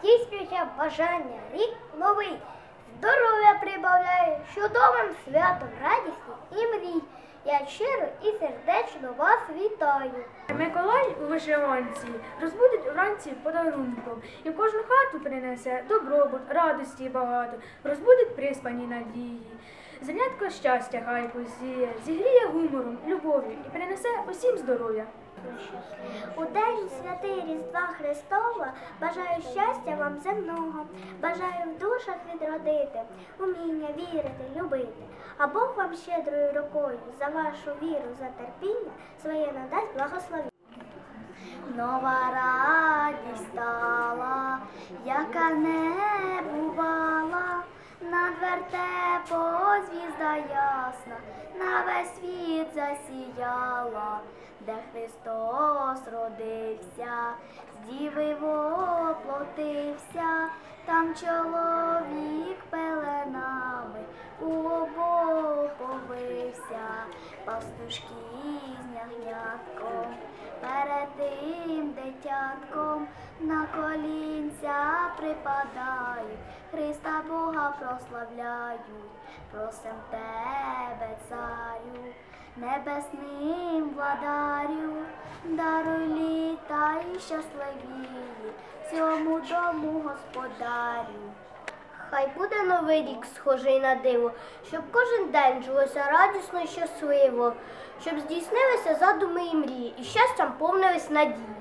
здійснюється бажання, рік новий. Здоров'я прибавляє, чудовим святом радісні і мрій. Я щиро і сердечно вас вітаю. Миколай у вишиванці розбудить вранці подарунком і в кожну хату принесе добробут, радості багато, розбудить приспані надії. Занятко щастя хай посіє, зігріє гумором, любов'ю і принесе усім здоров'я. У день святий Різдва Христова бажаю щастя вам земного, бажаю в душах відродити, уміння вірити, любити. А Бог вам щедрою рукою за вашу віру, за терпіння своє надасть благословіння. Нова радість стала, яка не над вертепом звізда ясна, на весь світ засіяла, де Христос родився, з діви воплотився, там чоловік пеленами у обох повився, пастушки з ягнятком, перед тим дитятком на колінця припадають, Христа Бога прославляють, просим тебе, царю, небесним владарю, даруй літа і щасливії, цьому дому господарю. Хай буде новий рік схожий на диво, щоб кожен день жилося радісно і щасливо, щоб здійснилися задуми і мрії, і щастям повнились надії.